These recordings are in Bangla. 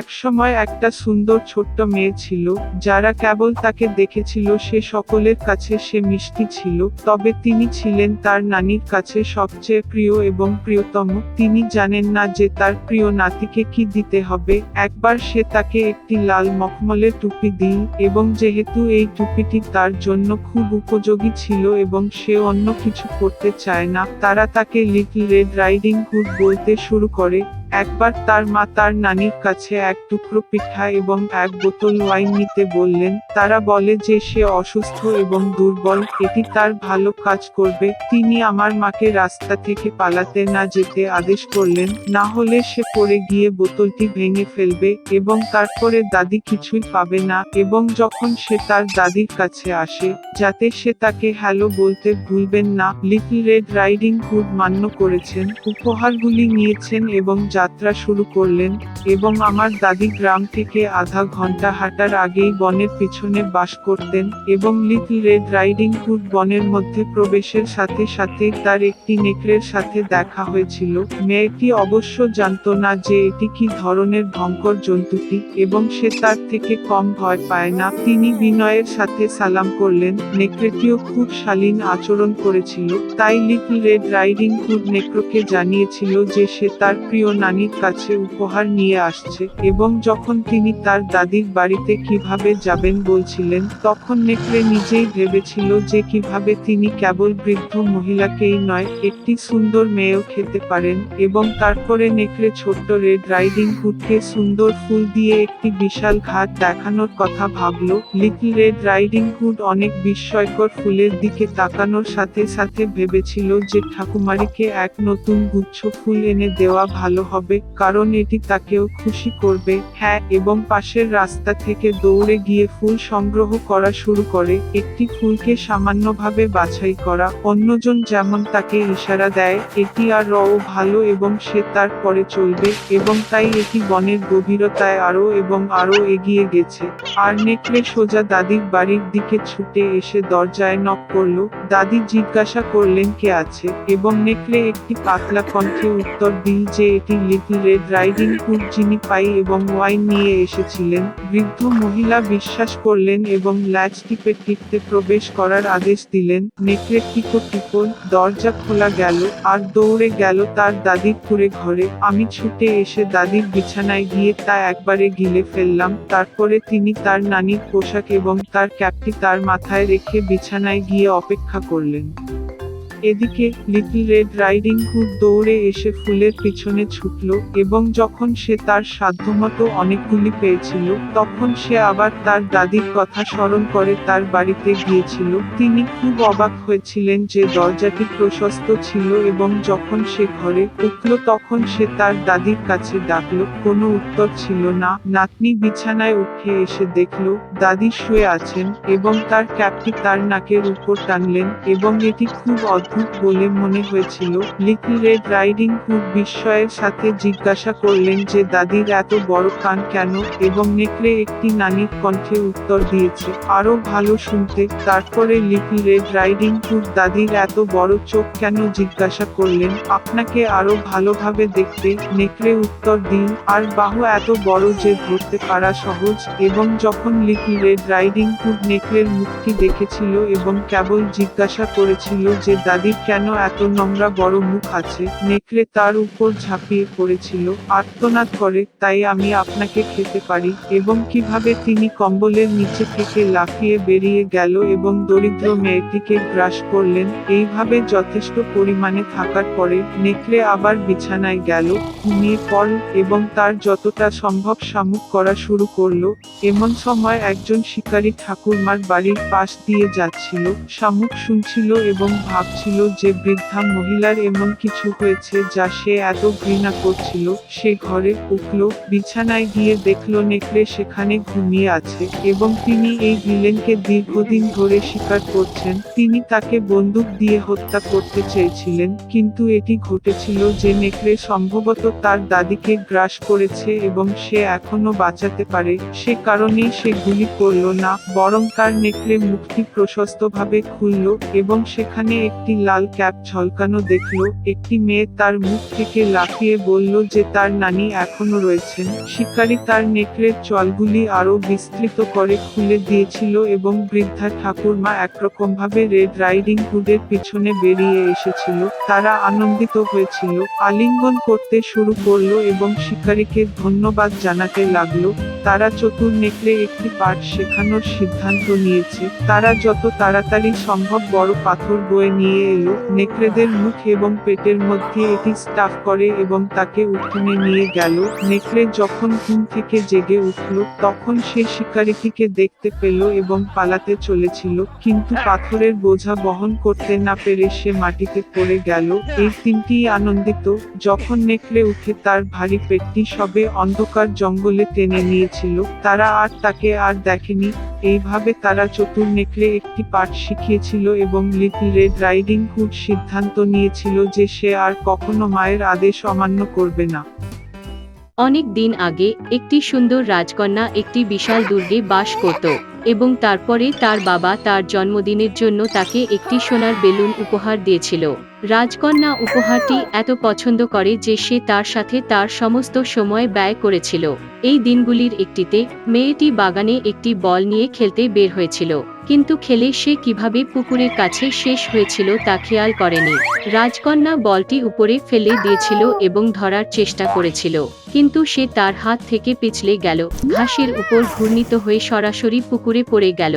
একসময় একটা সুন্দর ছোট্ট মেয়ে ছিল, যারা কেবল তাকে দেখেছিল সে সকলের কাছে সে মিষ্টি ছিল, তবে তিনি ছিলেন তার নানির কাছে সবচেয়ে প্রিয় এবং প্রিয়তম। তিনি জানেন না যে তার প্রিয় নাতিকে কি দিতে হবে। একবার সে তাকে একটি লাল মখমলের টুপি দিল এবং যেহেতু এই টুপিটি তার জন্য খুব উপযোগী ছিল এবং সে অন্য কিছু করতে চায় না, তারা তাকে লিটল রেড রাইডিং হুড বলতে শুরু করে। একবার তার মা তার নানির কাছে এক টুকরো পিঠা এবং এক বোতল ওয়াইন নিতে বললেন, তারা বলে যে সে অসুস্থ এবং দুর্বল, এটি তার ভালো কাজ করবে, তিনি আমার মাকে রাস্তা থেকে পালাতে না যেতে আদেশ করলেন, না হলে সে পড়ে গিয়ে বোতলটি ভেঙে ফেলবে এবং তারপরে দাদি কিছুই পাবে না এবং যখন সে তার দাদির কাছে আসে, যাতে সে তাকে হ্যালো বলতে ভুলবেন না, লিটল রেড রাইডিং হুড মান্য করেছেন, উপহারগুলি নিয়েছেন এবং যাত্রা শুরু করলেন এবং আমার দাদি গ্রাম থেকে আধা ঘণ্টা হাঁটার আগেই বনের পিছনে বাস করতেন এবং লিটল রেড রাইডিং হুড বনের মধ্যে প্রবেশের সাথে সাথে তার একটি নেকড়ের সাথে দেখা হয়েছিল। মেয়েটি অবশ্য জানতো না যে এটি কি ধরনের ভয়ঙ্কর জন্তুটি এবং সে তার থেকে কম ভয় পায় না। তিনি বিনয়ের সাথে সালাম করলেন। নেকড়েটিও খুব শালীন আচরণ করেছিল, তাই লিটল রেড রাইডিং হুড নেকড়োকে জানিয়েছিল যে সে তার প্রিয় নানির কাছে উপহার নিয়ে আসছে এবং যখন তিনি তার দাদির বাড়িতে কীভাবে যাবেন বলছিলেন, তখন নেকড়ে নিজেই ভেবেছিল যে কীভাবে তিনি কেবল বৃদ্ধ মহিলাকেই নয়, একটি সুন্দর মেয়েও খেতে পারেন এবং তারপরে নেকড়ে ছোট্ট রেড রাইডিং হুডকে সুন্দর ফুল দিয়ে একটি বিশাল ঘাট দেখানোর কথা ভাবলো। লিটল রেড রাইডিং হুড অনেক বিস্ময়কর ফুলের দিকে তাকানোর সাথে সাথে ভেবেছিল যে ঠাকুমারিকে এক নতুন গুচ্ছ ফুল এনে দেওয়া ভালো হবে। কারণ এটি তাকেও খুশি করবে হ্যাঁ এবং পাশের রাস্তা থেকে দৌড়ে গিয়ে ফুল সংগ্রহ করা শুরু করে, একটি ফুলকে সামান্যভাবে বাছাই করা। অন্যজন যেমন তাকে ইশারা দেয়, এটি আর রও ভালো এবং সে তার পরে চলবে, এবং তাই এটি বনের গভীরতায় আরও এবং আরও এগিয়ে গেছে। আর নেকড়ে সোজা দাদির বাড়ির দিকে ছুটে এসে দরজায় নক করল, দাদি জিজ্ঞাসা করলেন, কে আছে? এবং নেকড়ে একটি পাতলা কণ্ঠে উত্তর দিল যে এটি লিটল রেড রাইডিং হুড যিনি পাই এবং ওয়াইন নিয়ে এসেছিলেন, বৃদ্ধ মহিলা বিশ্বাস করলেন এবং ল্যাচ টিপে টিপতে প্রবেশ করার আদেশ দিলেন, নেকড়ে টিকো টিপো দরজা খোলা গেল, আর দৌড়ে গেল তার দাদির পুরে ঘরে, আমি ছুটে এসে দাদির বিছানায় গিয়ে তা একবারে গিলে ফেললাম, তারপরে তিনি তার নানির পোশাক এবং তার ক্যাপটি তার মাথায় রেখে বিছানায় গিয়ে অপেক্ষা করলেন। এদিকে লিটল রেড রাইডিং হুড দৌড়ে এসে ফুলের পিছনে ছুটল এবং যখন সে তার সাধ্যমতো অনেকগুলি পেয়েছিল, তখন সে আবার তার দাদির কথা স্মরণ করে তার বাড়িতে গিয়েছিল। তিনি খুব অবাক হয়েছিলেন যে দরজাটি প্রশস্ত ছিল এবং যখন সে ঘরে উঠল তখন সে তার দাদির কাছে ডাকলো, কোনো উত্তর ছিল না। নাতনি বিছানায় উঠে এসে দেখল, দাদি শুয়ে আছেন এবং তার ক্যাপটি তার নাকের উপর টানলেন এবং এটি খুব অদ্ভুত বলে মনে হয়েছিল। লিটল রেড রাইডিং হুড বিস্ময়ের সাথে জিজ্ঞাসা করলেন যে, দাদির এত বড় কান কেন? এবং নেকড়ে একটি নানির কণ্ঠে উত্তর দিয়েছে, আরও ভালো শুনতে। তারপরে লিটল রেড রাইডিং হুড দাদির এত বড় চোখ কেন? জিজ্ঞাসা করলেন, আপনাকে আরও ভালোভাবে দেখতে। নেকড়ে উত্তর দিন, আর বাহু এত বড় যে ধরতে পারা সহজ। এবং যখন লিটল রেড রাইডিং হুড নেকড়ের মুখটি দেখেছিল এবং কেবল জিজ্ঞাসা করেছিল যে দাদির কেন এত নোংরা বড় মুখ আছে? নেকড়ে তার উপর ঝাঁপিয়ে পড়েছিল, আর্তনাদ করে, তাই আমি আপনাকে খেতে পারি। এবং কীভাবে তিনি কম্বলের নিচে থেকে লাফিয়ে বেরিয়ে গেল এবং দরিদ্র মেয়েটিকে গ্রাস করলেন, এইভাবে যথেষ্ট পরিমাণে থাকার পরে নেকড়ে আবার বিছানায় গেল, ঘুমিয়ে পড়ল এবং তার যতটা সম্ভব শামুক করা শুরু করল। এমন সময় একজন শিকারী ঠাকুরমার বাড়ির পাশ দিয়ে যাচ্ছিল, শামুক শুনছিল এবং ভাবছিল যে বৃদ্ধা মহিলার এমন কিছু হয়েছে যা সে এত ঘৃণা করছিল, সে ঘরে উঠল, বিছানায় গিয়ে দেখল নেকড়ে সেখানে ঘুমিয়ে আছে এবং তিনি এই ভিলেনকে দীর্ঘদিন ধরে স্বীকার করছেন। তিনি তাকে বন্দুক দিয়ে হত্যা করতে চেয়েছিলেন, কিন্তু এটি ঘটেছিল যে নেকড়ে সম্ভবত তার দাদিকে গ্রাস করেছে এবং সে এখনও বাঁচাতে পারে, সে কারণেই সে গুলি করল না, বরং তার নেকড়ে মুখটি প্রশস্তভাবে খুলল এবং সেখানে একটি লাল ক্যাপ ঝলকানো দেখল, একটি মেয়ে তার মুখ থেকে লাফিয়ে বলল যে তার নানি এখনও রয়েছেন। শিকারী তার নেকড়ের চলগুলি আরও বিস্তৃত করে খুলে দিয়েছিল এবং বৃদ্ধা ঠাকুরমা একরকমভাবে রেড রাইডিং হুডের পিছনে বেরিয়ে এসেছিল। তারা আনন্দিত হয়েছিল। আলিঙ্গন করতে শুরু করল এবং শিকারীকে ধন্যবাদ জানাতে লাগল। তারা চতুর নেকড়ে একটি পাঠ শেখানোর সিদ্ধান্ত নিয়েছে। তারা যত তাড়াতাড়ি সম্ভব বড় পাথর বয়ে নিয়ে এলো। নেকড়েদের মুখ এবং পেটের মধ্যে এটি স্টাফ করে এবং তাকে উঠোনে নিয়ে গেল। নেকড়ে যখন ঘুম থেকে জেগে উঠল, তখন সে শিকারীটিকে দেখতে পেল এবং পালাতে চলেছিল। কিন্তু পাথরের বোঝা বহন করতে না পেরে সে মাটিতে পড়ে গেল। এই তিনটি আনন্দিত। যখন নেকড়ে উঠে তার ভারী পেটটি সবে অন্ধকার জঙ্গলে টেনে নিয়েছিল তারা আর তাকে আর দেখেনি, এইভাবে তারা চতুর নেকড়ে একটি পাঠ শিখিয়েছিল এবং লিটল রেড রাইডিং হুড সিদ্ধান্ত নিয়েছিল যে সে আর কখনো মায়ের আদেশ অমান্য করবে না। অনেক দিন আগে, একটি সুন্দর রাজকন্যা একটি বিশাল দুর্গে বাস করত, এবং তারপরে তার বাবা তার জন্মদিনের জন্য তাকে একটি সোনার বেলুন উপহার দিয়েছিল। রাজকন্যা উপহারটি এত পছন্দ করে যে সে তার সাথে তার সমস্ত সময় ব্যয় করেছিল। এই দিনগুলির একটিতে মেয়েটি বাগানে একটি বল নিয়ে খেলতে বের হয়েছিল। কিন্তু খেলে সে কীভাবে পুকুরের কাছে শেষ হয়েছিল তা খেয়াল করেনি। রাজকন্যা বলটি উপরে ফেলে দিয়েছিল এবং ধরার চেষ্টা করেছিল, কিন্তু সে তার হাত থেকে পিছলে গেল, ঘাসের উপর ঘূর্ণিত হয়ে সরাসরি পুকুরে পড়ে গেল।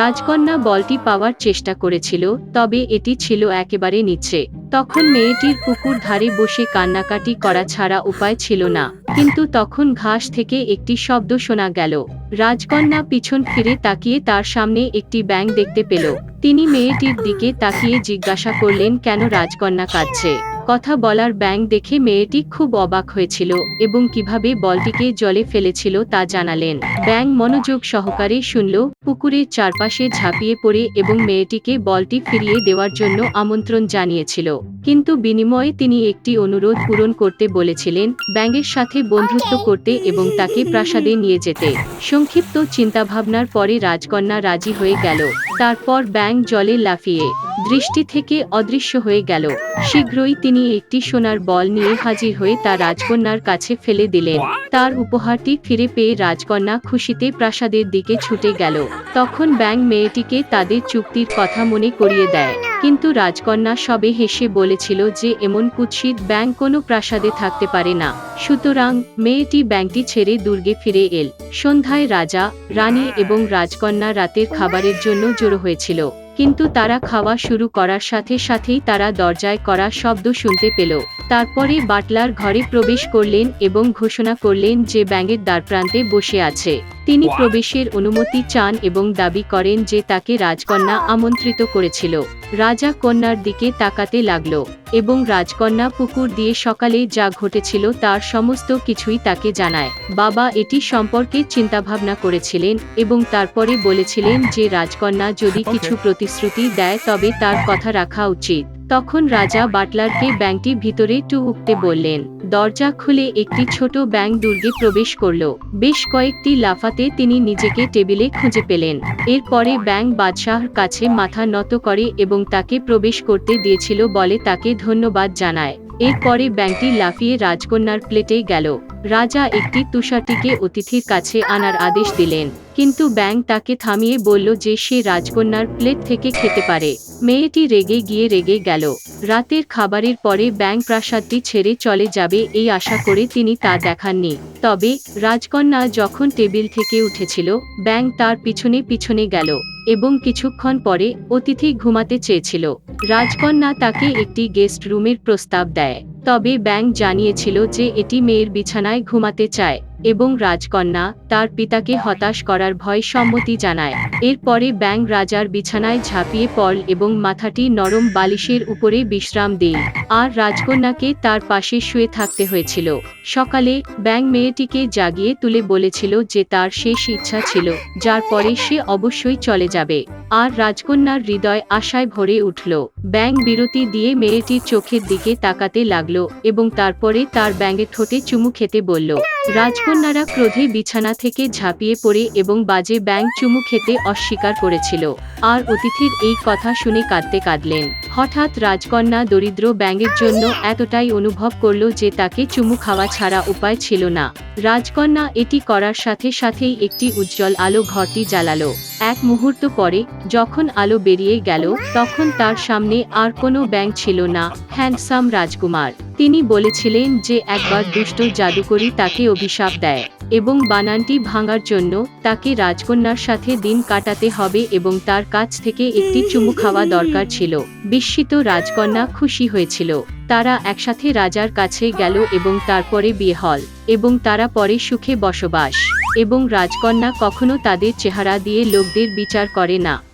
রাজকন্যা বলটি পাওয়ার চেষ্টা করেছিল, তবে এটি ছিল একেবারে নিচে। তখন মেয়েটির পুকুর ধারে বসে কান্নাকাটি করা ছাড়া উপায় ছিল না। কিন্তু তখন ঘাস থেকে একটি শব্দ শোনা গেল। রাজকন্যা পিছন ফিরে তাকিয়ে তার সামনে একটি ব্যাঙ দেখতে পেল। তিনি মেয়েটির দিকে তাকিয়ে জিজ্ঞাসা করলেন, কেন রাজকন্যা কাঁদছে? কথা বলার ব্যাঙ দেখে মেয়েটি খুব অবাক হয়েছিল এবং কীভাবে বলটিকে জলে ফেলেছিল তা জানালেন। ব্যাঙ মনোযোগ সহকারে শুনল পুকুরের চারপাশে ঝাঁপিয়ে পড়ে এবং মেয়েটিকে বলটি ফিরিয়ে দেওয়ার জন্য আমন্ত্রণ জানিয়েছিল। কিন্তু বিনিময়ে তিনি একটি অনুরোধ পূরণ করতে বলেছিলেন ব্যাঙের সাথে বন্ধুত্ব করতে এবং তাকে প্রাসাদে নিয়ে যেতে। সংক্ষিপ্ত চিন্তাভাবনার পরে রাজকন্যা রাজি হয়ে গেল। তারপর ব্যাং জলে লাফিয়ে দৃষ্টি থেকে অদৃশ্য হয়ে গেল। শীঘ্রই তিনি একটি সোনার বল নিয়ে হাজির হয়ে তা রাজকন্যার কাছে ফেলে দিলেন। তার উপহারটি ফিরে পেয়ে রাজকন্যা খুশিতে প্রাসাদের দিকে ছুটে গেল। তখন ব্যাং মেয়েটিকে তাদের চুক্তির কথা মনে করিয়ে দেয়। কিন্তু রাজকন্যা সবে হেসে বলেছিল যে এমন কুৎসিত ব্যাং কোনো প্রাসাদে থাকতে পারে না। সুতরাং মেয়েটি ব্যাংকটি ছেড়ে দুর্গে ফিরে এল। সন্ধ্যায় রাজা, রানী এবং রাজকন্যা রাতের খাবারের জন্য জড়ো হয়েছিল। কিন্তু তারা খাওয়া শুরু করার সাথে সাথেই তারা দরজায় করা শব্দ শুনতে পেল। তারপরে বাটলার ঘরে প্রবেশ করলেন এবং ঘোষণা করলেন যে ব্যাঙের দ্বারপ্রান্তে বসে আছে। তিনি প্রবেশের অনুমতি চান এবং দাবি করেন যে তাকে রাজকন্যা আমন্ত্রিত করেছিল। রাজা কন্যার দিকে তাকাতে লাগল এবং রাজকন্যা পুকুর দিয়ে সকালে যা ঘটেছিল তার সমস্ত কিছুই তাকে জানায়। বাবা এটি সম্পর্কে চিন্তাভাবনা করেছিলেন এবং তারপরে বলেছিলেন যে রাজকন্যা যদি কিছু প্রতিশ্রুতি দেয় তবে তার কথা রাখা উচিত। তখন রাজা বাটলারকে ব্যাংকটি ভিতরে টু উঠতে বললেন, দরজা খুলে একটি ছোট ব্যাংক দুর্গে প্রবেশ করল। বেশ কয়েকটি লাফাতে তিনি নিজেকে টেবিলে খুঁজে পেলেন। এরপরে ব্যাংক বাদশাহর কাছে মাথা নত করে এবং তাকে প্রবেশ করতে দিয়েছিল বলে তাকে ধন্যবাদ জানায়। এরপরে ব্যাংকটি লাফিয়ে রাজকন্যার প্লেটে গেল। রাজা একটি তুষারটিকে অতিথির কাছে আনার আদেশ দিলেন। কিন্তু ব্যাং তাকে থামিয়ে বলল যে সে রাজকন্যার প্লেট থেকে খেতে পারে। মেয়েটি রেগে গিয়ে রেগে গেল। রাতের খাবারের পরে ব্যাং প্রাসাদটি ছেড়ে চলে যাবে এই আশা করে তিনি তা দেখাননি। তবে রাজকন্যা যখন টেবিল থেকে উঠেছিল ব্যাং তার পিছনে পিছনে গেল। এবং কিছুক্ষণ পরে অতিথি ঘুমাতে চেয়েছিল। রাজকন্যা তাকে একটি গেস্ট রুমের প্রস্তাব দেয়। তবে ব্যাংক জানিয়েছিল যে এটি মেয়ের বিছানায় ঘুমাতে চায়। এবং রাজকন্যা তার পিতাকে হতাশ করার ভয় সম্মতি জানায়। এরপরে ব্যাং রাজার বিছানায় ঝাঁপিয়ে পড়ল এবং মাথাটি নরম বালিশের উপরে বিশ্রাম দিল আর রাজকন্যাকে তার পাশে শুয়ে থাকতে হয়েছিল। সকালে ব্যাং মেয়েটিকে জাগিয়ে তুলে বলেছিল যে তার শেষ ইচ্ছা ছিল, যার পরে সে অবশ্যই চলে যাবে। আর রাজকন্যার হৃদয় আশায় ভরে উঠল। ব্যাং বিরতি দিয়ে মেয়েটির চোখের দিকে তাকাতে লাগল এবং তারপরে তার ব্যাঙের ঠোঁটে চুমু খেতে বলল, রাজকন্যা রাজকন্যারা ক্রোধে বিছানা থেকে ঝাঁপিয়ে পড়ে এবং বাজে ব্যাং চুমু খেতে অস্বীকার করেছিল। আর অতিথির এই কথা শুনে কাঁদতে কাঁদলেন। হঠাৎ রাজকন্যা দরিদ্র ব্যাঙের জন্য এতটাই অনুভব করল যে তাকে চুমু খাওয়া ছাড়া উপায় ছিল না। রাজকন্যা এটি করার সাথে সাথেই একটি উজ্জ্বল আলো ঘরটি জ্বালালো। এক মুহূর্ত পরে যখন আলো বেরিয়ে গেল, তখন তার সামনে আর কোনো ব্যাংক ছিল না, হ্যান্ডসাম রাজকুমার। তিনি বলেছিলেন যে একবার দুষ্ট জাদুকরি তাকে অভিশাপ দেয় এবং বানানটি ভাঙার জন্য তাকে রাজকন্যার সাথে দিন কাটাতে হবে এবং তার কাছ থেকে একটি চুমু খাওয়া দরকার ছিল। বিস্মিত রাজকন্যা খুশি হয়েছিল। তারা একসাথে রাজার কাছে গেল এবং তারপরে বিয়ে হল এবং তারা পরে সুখে বসবাস এবং রাজকন্যা কখনো তাদের চেহারা দিয়ে লোকদের বিচার করে না।